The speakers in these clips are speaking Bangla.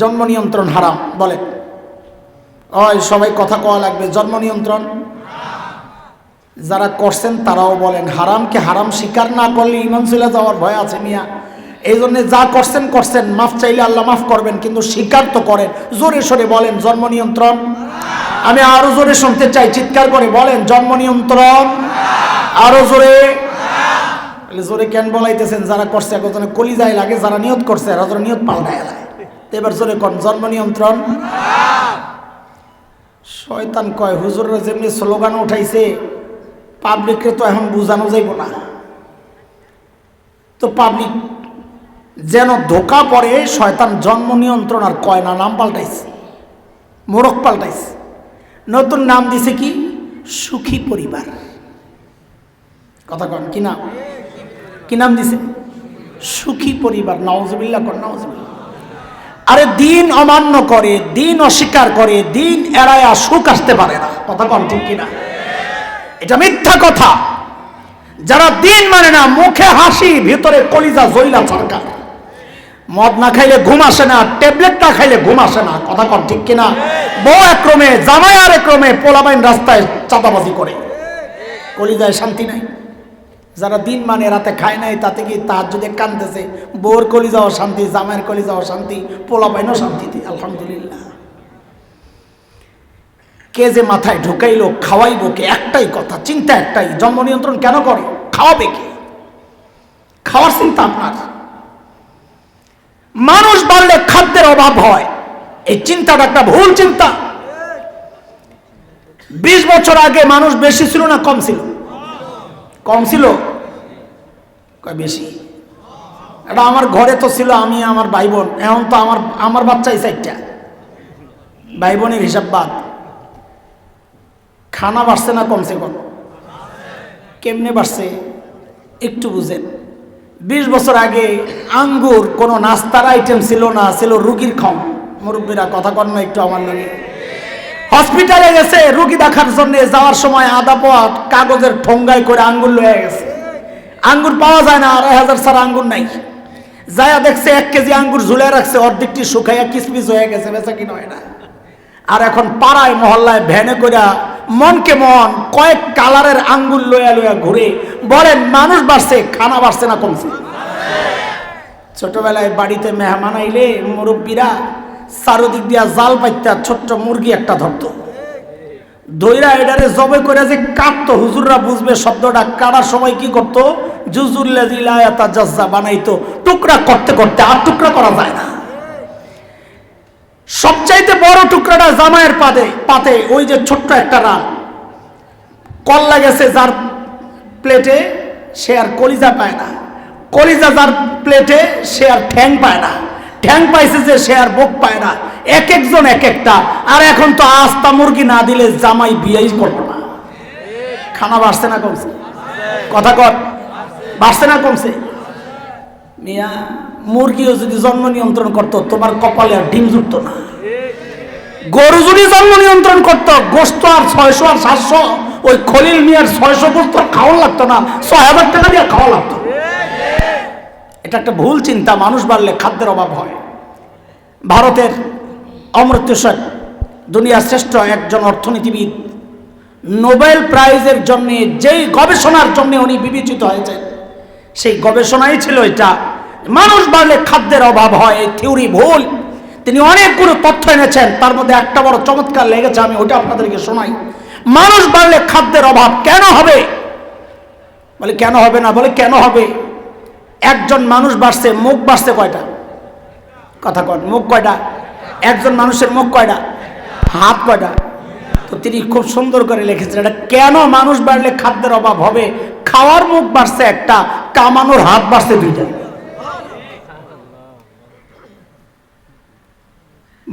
জন্ম নিয়ন্ত্রণ হারাম, বলে। ওই, সবাই কথা কওয়া লাগবে, জন্ম নিয়ন্ত্রণ? যারা করছেন তারাও বলেন, হারামকে হারাম স্বীকার না করলে ইমান চলে যাওয়ার ভয় আছে মিয়া। এই জন্য যা করছেন করছেন, মাফ চাইলে আল্লাহ মাফ করবেন, কিন্তু স্বীকার তো করেন। জোরে সরে বলেন, জন্ম নিয়ন্ত্রণ? আমি আরও জোরে শুনতে চাই, চিৎকার করে বলেন, জন্ম নিয়ন্ত্রণ? আরও জোরে? জোরে কেন বলাইতেছেন? যারা করছে, একজনে কলিজায় লাগে, যারা নিয়ত করছে যারা নিয়ত পাল্টায় লাগে এবার জোরে কোন, জন্ম নিয়ন্ত্রণ। শয়তান কয়, হুজুররা যেমনি স্লোগান উঠাইছে, পাবলিককে তো এখন বুঝানো যাইব না। তো পাবলিক যেন ধোকা পড়ে, শয়তান জন্ম নিয়ন্ত্রণ আর কয় না, নাম পাল্টাইছে মোরক পাল্টাইছে। নতুন নাম দিছে কি? সুখী পরিবার। কথা কন, কি নাম? কি নাম দিছে? সুখী পরিবার নওয়াজবিল্লা কর নওয়াজবিল্লা আরে দিন অমান্য করে, দিন অস্বীকার করে, দিন এড়ায়া সুখ আসতে পারে না। কথা কন ঠিক কিনা? এটা মিথ্যা কথা। যারা দিন মানে না, মুখে হাসি, ভিতরে কলিজা জইলা সরকার মদ না খাইলে ঘুম আসে না, ট্যাবলেট না খাইলে ঘুম আসে না। কথা কন ঠিক কিনা? বউ একক্রমে জামাই আর একক্রমে পোলাবাইন রাস্তায় চাঁদাবাজি করে। কলিজায় শান্তি নাই। যারা দিন মানে রাতে খায় নাই, তাতে কি তার যদি কানতেছে বোর কলি যাওয়া শান্তি জামাইয়ের কলি যাওয়া শান্তি পোলা পাইনও শান্তিতে আলহামদুলিল্লাহ। কে যে মাথায় ঢুকাইলো, খাওয়াইবো কে? একটাই কথা, চিন্তা একটাই, জন্ম নিয়ন্ত্রণ কেন করে? খাওয়াবে কে? খাওয়ার চিন্তা আপনার। মানুষ বাড়লে খাদ্যের অভাব হয়, এই চিন্তাটা একটা ভুল চিন্তা। বিশ বছর আগে মানুষ বেশি ছিল না, কম ছিল। কম ছিল? বেশি? এটা আমার ঘরে তো ছিল আমি, আমার ভাই বোন এখন তো আমার আমার বাচ্চাই চারটা ভাই বোনের হিসাব বাদ। খানা বাড়ছে না কমসে কম? কেমনে বাড়ছে? একটু বুঝেন। বিশ বছর আগে আঙ্গুর কোনো নাস্তার আইটেম ছিল না, ছিল রুগীর খাম। মুরব্বীরা কথা না একটু আমার লাগে হসপিটালে গেছে, রুগী দেখার জন্য যাওয়ার সময় আদা পোয়া কাগজের ঠোঙ্গায় করে আঙ্গুর লয়ে গেছে। আঙ্গুর পাওয়া যায় না, আড়াই হাজার সারা আঙ্গুর নাই। যায়া দেখছে এক কেজি আঙ্গুর ঝুলে রাখছে, অর্ধেকটি শুকাইয়া কিসমিস হয়ে গেছে, বেচা কিনা হয় না। আর এখন পাড়ায়, মহল্লায় ভ্যানে কইরা মনকে মন কয়েক কালারের আঙ্গুর লয়া লয়া ঘুরে বলেন, মানুষ বাড়ছে, খানা বাড়ছে না কমছে। ছোটবেলায় বাড়িতে মেহমান আইলে মুরব্বীরা চারোদিক দিয়া জাল পাইতা ছোট্ট মুরগি একটা ধরতো। দইরা এডারে জবে করে যে কাটতো হুজুররা বুঝবে শব্দটা কাটার সময় কি করতো? বানাইতো। টুকরা করতে করতে আর টুকরা করা যায় না। সবচাইতে বড় টুকরাটা জামাইয়ের পাতে পাতে, ওই যে ছোট্ট একটা রান কল্লা গেছে যার প্লেটে, সে আর কলিজা পায় না। কলিজা যার প্লেটে, সে আর ঠ্যাং পায় না। ঠ্যাং পাইছে যে সে আর বোক পায় না। এক একজন এক একটা। আর এখন তো আস্তা মুরগি না দিলে জামাই বিয়েই করব না। খানা বাড়ছে না কমছে? কথা কর। বাড়ছে না কমছে? মিয়া, মুরগিও যদি জন্ম নিয়ন্ত্রণ করতো, তোমার কপালে আর ডিম জুটতো না। গরু যদি জন্ম নিয়ন্ত্রণ করতো, গোস্ত আর ছয়শো আর সাতশো, ওই খলিল মিয়ার ছয়শো গোস্ত খাওয়া লাগতো না। ছয় হাজার টাকা দিয়ে খাওয়া লাগতো। এটা একটা ভুল চিন্তা, মানুষ বাড়লে খাদ্যের অভাব হয়। ভারতের অমৃত্য সেন দুনিয়ার শ্রেষ্ঠ একজন অর্থনীতিবিদ, নোবেল প্রাইজের জন্য, যেই গবেষণার জন্য উনি বিবেচিত হয়েছেন, সেই গবেষণাই ছিল এটা। মানুষ বাড়লে খাদ্যের অভাব হয়, এই থিওরি ভুল। তিনি অনেকগুলো তথ্য এনেছেন, তার মধ্যে একটা বড় চমৎকার লেগেছে, আমি ওটা আপনাদেরকে শোনাই। মানুষ বাড়লে খাদ্যের অভাব কেন হবে? বলে কেন হবে না? বলে কেন হবে? একজন মানুষ বাড়ছে, মুখ বাড়ছে কয়টা? কথা কন, মুখ কয়টা? একজন মানুষের মুখ কয়টা? হাত কয়টা? তো তিনি খুব সুন্দর করে লিখেছেন, এটা কেন মানুষ বাড়লে খাদ্যের অভাব হবে? খাওয়ার মুখ বাড়ছে একটা, কামানোর হাত বাড়ছে দুইটা।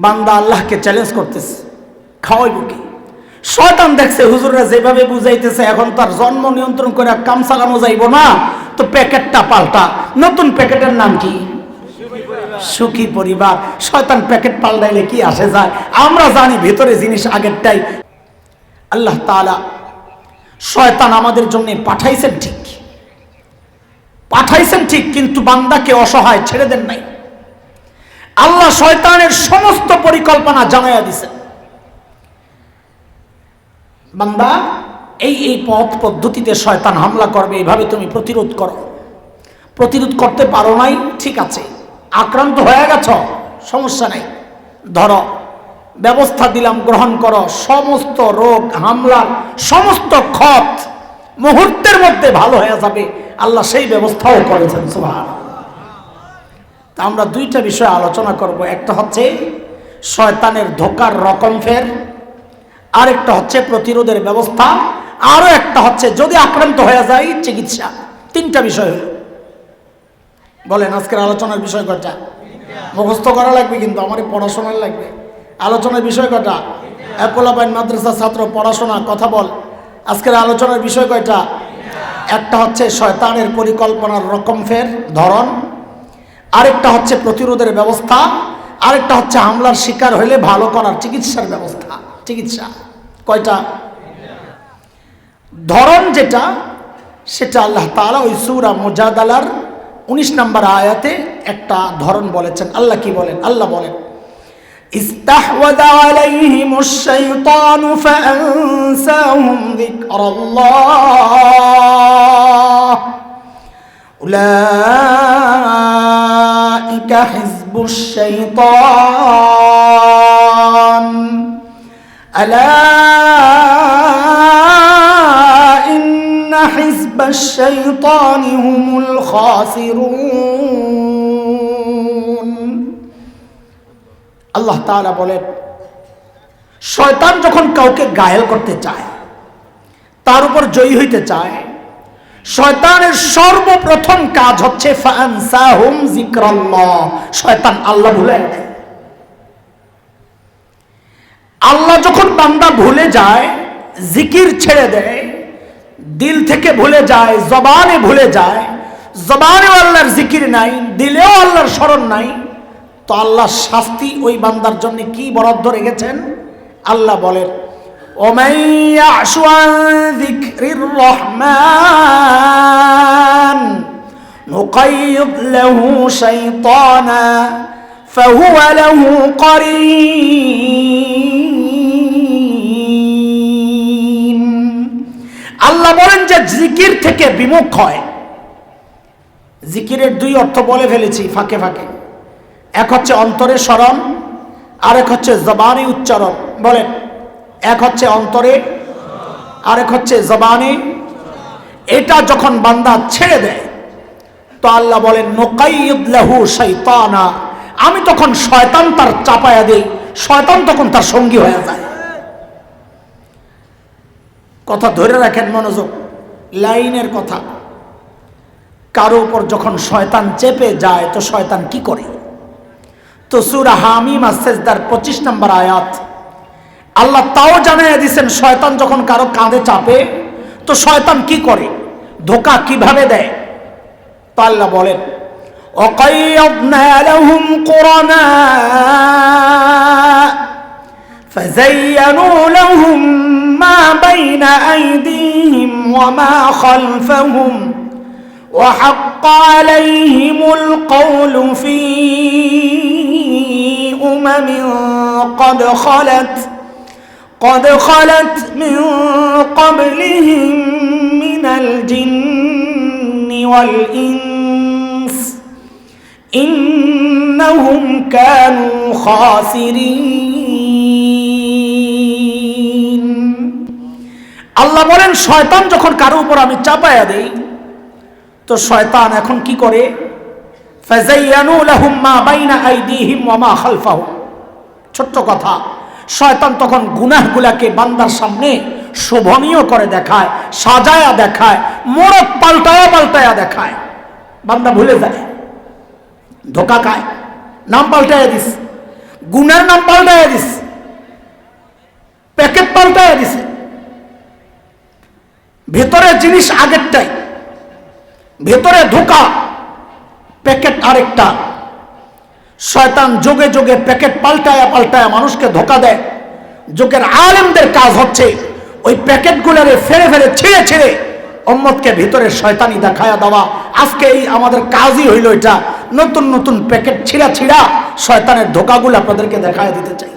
বান্দা আল্লাহকে চ্যালেঞ্জ করতেছে, খাওয়াইব কি? শয়তান দেখছে, হুজুররা যেভাবে বুঝাইতেছে, এখন তার জন্ম নিয়ন্ত্রণ করে কাম চালানো যাইব না। তো প্যাকেটটা পাল্টা। নতুন প্যাকেটের নাম কি? সুখী পরিবার। শয়তান প্যাকেট পাল্টাইলে কি আসে যায়? আমরা জানি ভেতরে জিনিস আগেরটাই। আল্লাহ তাআলা শয়তান আমাদের জন্য পাঠাইছেন ঠিক। পাঠাইছেন ঠিক, কিন্তু বান্দাকে অসহায় ছেড়ে দেন নাই। আল্লাহ শয়তানের সমস্ত পরিকল্পনা জানাইয়া দিছে বান্দা, এই এই পথ পদ্ধতিতে শয়তান হামলা করবে, এভাবে তুমি প্রতিরোধ করো। প্রতিরোধ করতে পারো নাই, ঠিক আছে। আক্রান্ত হয়ে গেছ, সমস্যা নাই। ধরো, ব্যবস্থা দিলাম, গ্রহণ করো, সমস্ত রোগ হামলার সমস্ত ক্ষত মুহূর্তের মধ্যে ভালো হয়ে যাবে। আল্লাহ সেই ব্যবস্থাও করেছেন সুভাষ তা আমরা দুইটা বিষয় আলোচনা করব। একটা হচ্ছে, শয়তানের ধোকার রকম ফের আরেকটা হচ্ছে প্রতিরোধের ব্যবস্থা, আরও একটা হচ্ছে যদি আক্রান্ত হয়ে যায় চিকিৎসা। তিনটা বিষয় হলো। বলেন, আজকের আলোচনার বিষয় কটা মুখস্থ করা লাগবে কিন্তু আমার পড়াশোনার লাগবে। আলোচনার বিষয় কটা অ্যাপোলাবাইন মাদ্রাসা ছাত্র, পড়াশোনা, কথা বল। আজকের আলোচনার বিষয় কয়টা? একটা হচ্ছে শয়তানের পরিকল্পনার রকম ফের ধরন। আরেকটা হচ্ছে প্রতিরোধের ব্যবস্থা। আরেকটা হচ্ছে হামলার শিকার হলে ভালো করার চিকিৎসার ব্যবস্থা। চিকিৎসা কয়টা ধরন যেটা সেটা আল্লাহ তালা ওই সুরা মোজাদালার উনিশ নম্বর আয়াতে একটা ধরন বলেছেন আল্লাহ কি বলেন আল্লাহ বলেন استحوذ عليهم الشيطان فأنساهم ذكر الله أولئك حزب الشيطان ألا إن حزب الشيطان هم الخاسرون আল্লাহ তাআলা বলেন শয়তান যখন কাউকে গায়েল করতে চায় তার উপর জয়ী হইতে চায় শয়তানের সর্বপ্রথম কাজ হচ্ছে ফানসাহুম যিকরাল্লাহ শয়তান আল্লাহ ভুলে দেয় আল্লাহ যখন বান্দা ভুলে যায় জিকির ছেড়ে দেয় দিল থেকে ভুলে যায় জবানে ভুলে যায় জবানেও আল্লাহর জিকির নাই দিলেও আল্লাহর স্মরণ নাই তো আল্লাহ শাস্তি ওই বান্দার জন্য কি বরাদ্দ রেখেছেন আল্লাহ বলেন ومن يعش عن ذكر الرحمن نقيض له شيطانا فهو له قرين আল্লাহ বলেন যে জিকির থেকে বিমুখ হয়। জিকিরের দুই অর্থ বলে ফেলেছি, ফাঁকে ফাঁকে। এক হচ্ছে অন্তরে স্মরণ আর এক হচ্ছে জবানে উচ্চারণ। বলেন, এক হচ্ছে অন্তরে, আরেক হচ্ছে জবানে। এটা যখন বান্দা ছেড়ে দেয়, তো আল্লাহ বলেন নোকাইদলাহু শৈতানা আমি তখন শয়তান তার চাপায়া দেই, শয়তান তখন তার সঙ্গী হয়ে যায়। কথা ধরে রাখেন মনোযোগ। লাইনের কথা। কারও উপর যখন শয়তান চেপে যায়, তো শয়তান কি করে? তো সুরা হামিম আসেজদার পঁচিশ নম্বর আয়াত। আল্লাহ তাও জানিয়ে দিচ্ছেন শয়তান যখন কারও কাঁধে চাপে, তো শয়তান কি করে? ধোকা কীভাবে দেয়? তা আল্লাহ বলেন অকাই فزينوا لهم ما بين أيديهم وما خلفهم وحق عليهم القول في أمم قد خلت قد خلت من قبلهم من الجن والإنس إنهم كانوا خاسرين আল্লাহ বলেন, শয়তান যখন কারও উপর আমি চাপায়া দেই, তো শয়তান এখন কি করে? ছোট্ট কথা, শয়তান তখন গুনাহগুলাকে বান্দার সামনে শোভনীয় করে দেখায়, সাজায়া দেখায়, মোড়ক পাল্টায়া পাল্টায়া দেখায়। বান্দা ভুলে যায়, ধোকা খায়, নাম পাল্টায়া দিস, গুনার নাম পাল্টায়া দিস, প্যাকেট পাল্টায়া দিছে ভেতরে জিনিস আগেরটাই, ভেতরে ধোকা, প্যাকেট আরেকটা। শয়তান যোগে যোগে প্যাকেট পাল্টায়া পাল্টায়া মানুষকে ধোকা দেয়। যোগের আলেমদের কাজ হচ্ছে ওই প্যাকেটগুলোরে ফেরে ফেরে ছিঁড়ে ছিঁড়ে অম্মদকে ভিতরে শয়তানি দেখায়া দেওয়া। আজকে এই আমাদের কাজই হইল এটা। নতুন নতুন প্যাকেট ছিঁড়া ছিঁড়া শয়তানের ধোকাগুলো আপনাদেরকে দেখায় দিতে চাই।